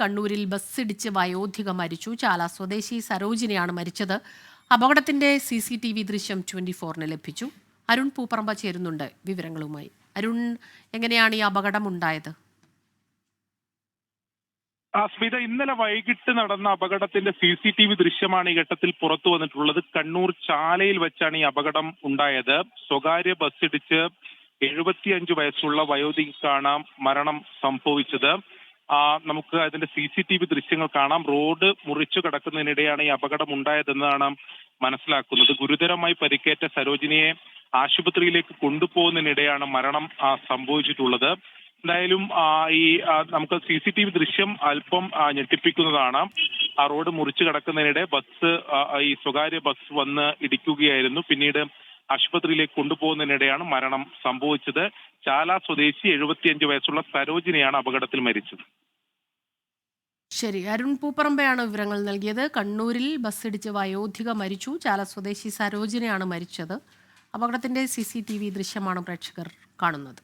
കണ്ണൂരിൽ ബസ്സിടിച്ച് വയോധിക മരിച്ചു. ചാല സ്വദേശി സരോജിനിയാണ് മരിച്ചത്. അപകടത്തിന്റെ സി സി ടി വി ദൃശ്യം ട്വന്റി ഫോറിന് ലഭിച്ചു. അരുൺ പൂപ്പറമ്പ ചേരുന്നുണ്ട് വിവരങ്ങളുമായി. അരുൺ എങ്ങനെയാണ് ഈ അപകടം ഉണ്ടായത് സ്മിത ഇന്നലെ വൈകിട്ട് നടന്ന അപകടത്തിന്റെ സി സി ടി വി ദൃശ്യമാണ് ഈ ഘട്ടത്തിൽ പുറത്തു വന്നിട്ടുള്ളത്. കണ്ണൂർ ചാലയിൽ വെച്ചാണ് ഈ അപകടം ഉണ്ടായത്. സ്വകാര്യ ബസ്സിടിച്ച് എഴുപത്തിയഞ്ച് വയസ്സുള്ള വയോധികക്കാണ് മരണം സംഭവിച്ചത്. നമുക്ക് അതിന്റെ സി സി ടി വി ദൃശ്യങ്ങൾ കാണാം. റോഡ് മുറിച്ചു കടക്കുന്നതിനിടെയാണ് ഈ അപകടം ഉണ്ടായതെന്നാണ് മനസ്സിലാക്കുന്നത്. ഗുരുതരമായി പരിക്കേറ്റ സരോജിനിയെ ആശുപത്രിയിലേക്ക് കൊണ്ടുപോകുന്നതിനിടെയാണ് മരണം സംഭവിച്ചിട്ടുള്ളത്. എന്തായാലും ഈ നമുക്ക് സി സി ടി വി ദൃശ്യം അല്പം ഞെട്ടിപ്പിക്കുന്നതാണ്. ആ റോഡ് മുറിച്ചു കടക്കുന്നതിനിടെ ബസ് ഈ സ്വകാര്യ ബസ് വന്ന് ഇടിക്കുകയായിരുന്നു. പിന്നീട് ആശുപത്രിയിലേക്ക് കൊണ്ടുപോകുന്നതിനിടെയാണ് മരണം സംഭവിച്ചത്. ചാല സ്വദേശി എഴുപത്തിയഞ്ച് വയസ്സുള്ള സരോജിനിയാണ് അപകടത്തിൽ മരിച്ചത്. ശരി അരുൺ പൂപ്പറമ്പയാണ് വിവരങ്ങൾ നൽകിയത്. കണ്ണൂരിൽ ബസ്സിടിച്ച് വയോധിക മരിച്ചു. ചാല സ്വദേശി സരോജിനിയാണ് മരിച്ചത്. അപകടത്തിന്റെ സി സി ടി വി ദൃശ്യമാണ് പ്രേക്ഷകർ കാണുന്നത്.